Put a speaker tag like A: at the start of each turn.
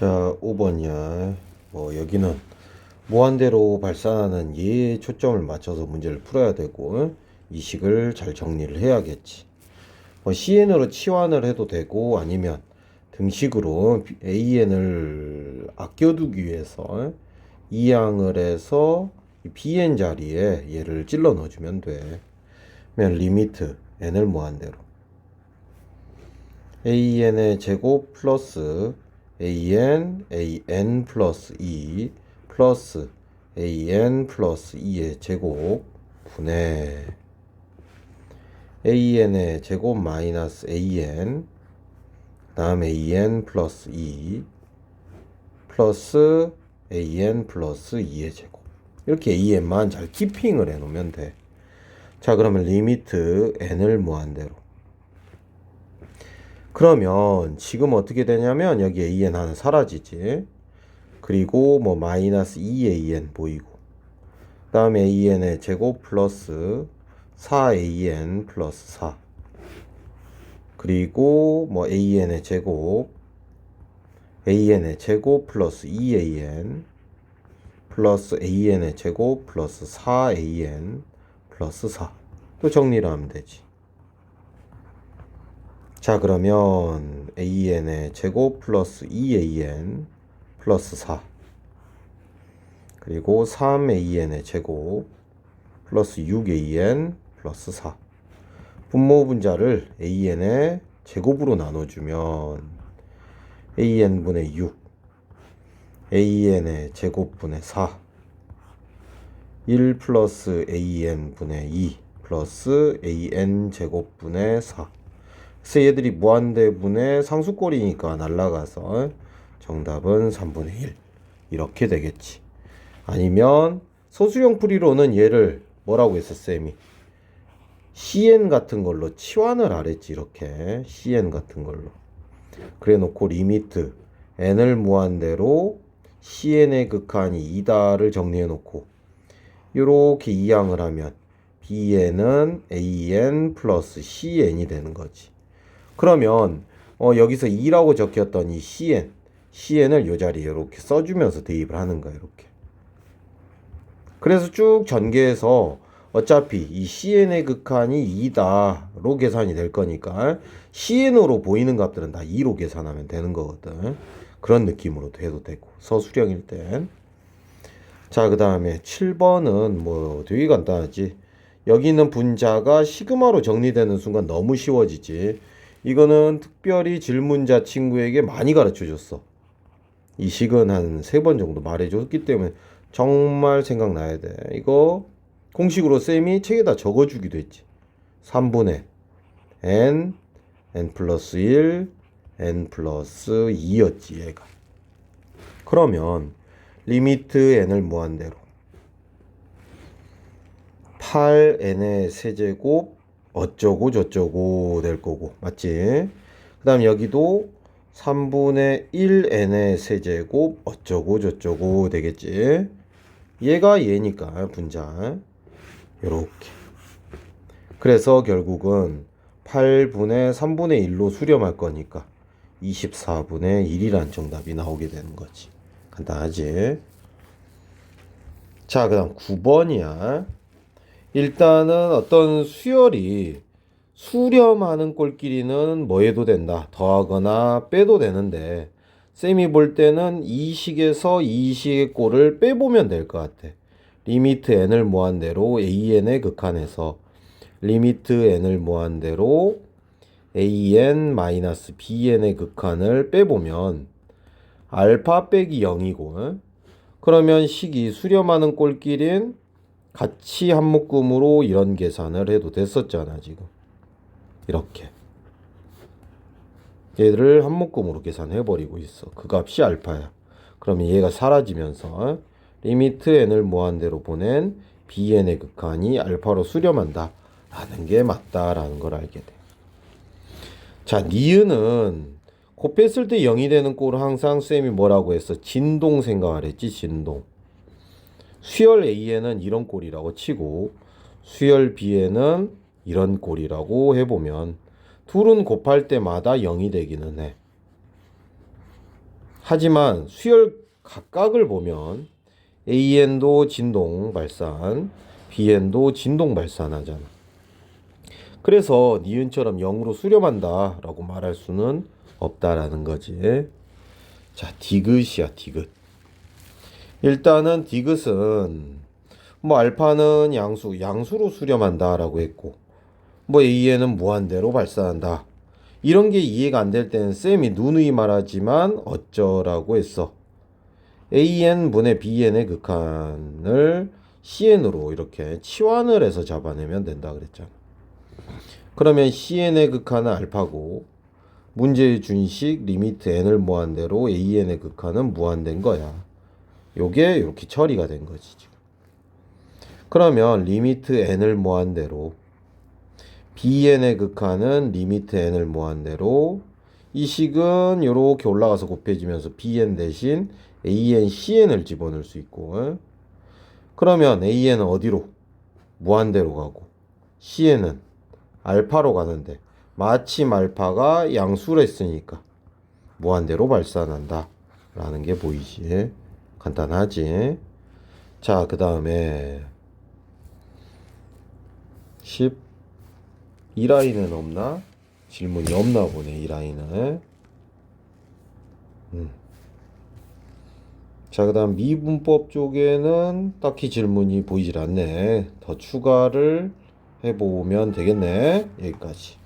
A: 자, 5번이야. 뭐, 여기는 무한대로 발산하는 예에 초점을 맞춰서 문제를 풀어야 되고, 이 식을 잘 정리를 해야겠지. 뭐, CN으로 치환을 해도 되고, 아니면 등식으로 AN을 아껴두기 위해서 이항을 해서 BN 자리에 얘를 찔러 넣어주면 돼. 그러면 리미트 n을 무한대로. an의 제곱 플러스 an, an 플러스 2 플러스 an 플러스 2의 제곱 분의 an의 제곱 마이너스 an 다음 an 플러스 2 플러스 an 플러스 2의 제곱 이렇게 an만 잘 키핑을 해 놓으면 돼. 자 그러면 리미트 n을 무한대로 그러면 지금 어떻게 되냐면 여기 an 하나 사라지지 그리고 뭐 마이너스 2an 보이고 그 다음에 an의 제곱 플러스 4an 플러스 4 그리고 뭐 an의 제곱 an의 제곱 플러스 2an 플러스 an의 제곱 플러스 4an 플러스 4. 또 정리를 하면 되지. 자, 그러면 an의 제곱 플러스 2an 플러스 4. 그리고 3an의 제곱 플러스 6an 플러스 4. 분모 분자를 an의 제곱으로 나눠주면 an분의 6 an의 제곱분의 4 1 플러스 an 분의 2 플러스 an 제곱분의 4 그래서 얘들이 무한대분의 상수꼴이니까 날라가서 정답은 3분의 1 이렇게 되겠지. 아니면 소수형 풀이로는 얘를 뭐라고 했어 쌤이? Cn 같은 걸로 치환을 하랬지 이렇게. Cn 같은 걸로. 그래 놓고 리미트 n을 무한대로 cn의 극한이 2다를 정리해 놓고 이렇게 이항을 하면 bn은 an 플러스 cn이 되는 거지. 그러면 어, 여기서 2라고 적혔던 이 cn, cn을 이 자리에 이렇게 써주면서 대입을 하는 거야 이렇게. 그래서 쭉 전개해서 어차피 이 cn의 극한이 2다로 계산이 될 거니까 cn으로 보이는 값들은 다 2로 계산하면 되는 거거든. 그런 느낌으로도 해도 되고 서술형일 땐. 자, 그 다음에 7번은 뭐 되게 간단하지. 여기 있는 분자가 시그마로 정리되는 순간 너무 쉬워지지. 이거는 특별히 질문자 친구에게 많이 가르쳐 줬어. 이 식은 한 세 번 정도 말해 줬기 때문에 정말 생각나야 돼. 이거 공식으로 쌤이 책에다 적어 주기도 했지. 3분의 n, n 플러스 1, n 플러스 2였지 얘가. 그러면 리미트 n을 무한대로 8n의 세제곱 어쩌고 저쩌고 될 거고 맞지? 그 다음 여기도 3분의 1n의 세제곱 어쩌고 저쩌고 되겠지? 얘가 얘니까 분자 요렇게 그래서 결국은 8분의 3분의 1로 수렴할 거니까 24분의 1이란 정답이 나오게 되는 거지. 간단하지? 자, 그 다음 9번이야. 일단은 어떤 수열이 수렴하는 꼴끼리는 뭐 해도 된다. 더하거나 빼도 되는데, 쌤이 볼 때는 이 식에서 이 식의 꼴을 빼보면 될 것 같아. 리미트 n을 무한대로 an의 극한에서 리미트 n을 무한대로 an 마이너스 bn의 극한을 빼보면 알파 빼기 0이고 그러면 식이 수렴하는 꼴끼린 같이 한 묶음으로 이런 계산을 해도 됐었잖아 지금 이렇게 얘를 한 묶음으로 계산해 버리고 있어 그 값이 알파야 그러면 얘가 사라지면서 리미트 n을 무한대로 보낸 bn의 극한이 알파로 수렴한다 라는 게 맞다라는 걸 알게 돼. 자, 니은은 곱했을 때 0이 되는 꼴을 항상 쌤이 뭐라고 했어? 진동 생각을 했지, 진동. 수열 A에는 이런 꼴이라고 치고 수열 B에는 이런 꼴이라고 해보면 둘은 곱할 때마다 0이 되기는 해. 하지만 수열 각각을 보면 AN도 진동 발산, BN도 진동 발산하잖아. 그래서 니은처럼 0으로 수렴한다 라고 말할 수는 없다라는 거지. 자, 디귿이야, 디귿. 일단은 디귿은 뭐 알파는 양수, 양수로 수렴한다 라고 했고 뭐 AN은 무한대로 발산한다. 이런 게 이해가 안 될 때는 쌤이 누누이 말하지만 어쩌라고 했어. AN분의 BN의 극한을 CN으로 이렇게 치환을 해서 잡아내면 된다 그랬잖아. 그러면 CN의 극한은 알파고 문제의 준식 리미트 n을 무한대로 AN의 극한은 무한된 거야. 요게 이렇게 처리가 된 거지. 그러면 리미트 n을 무한대로 bn의 극한은 리미트 n을 무한대로 이 식은 이렇게 올라가서 곱해지면서 bn 대신 an, cn을 집어넣을 수 있고 어? 그러면 an은 어디로? 무한대로 가고 cn은 알파로 가는데 마침 알파가 양수로 했으니까 무한대로 발산한다 라는 게 보이지 간단하지 자 그 다음에 10이 라인은 없나? 질문이 없나 보네 이 라인은 음. 자, 그 다음 미분법 쪽에는 딱히 질문이 보이질 않네. 더 추가를 해보면 되겠네. 여기까지.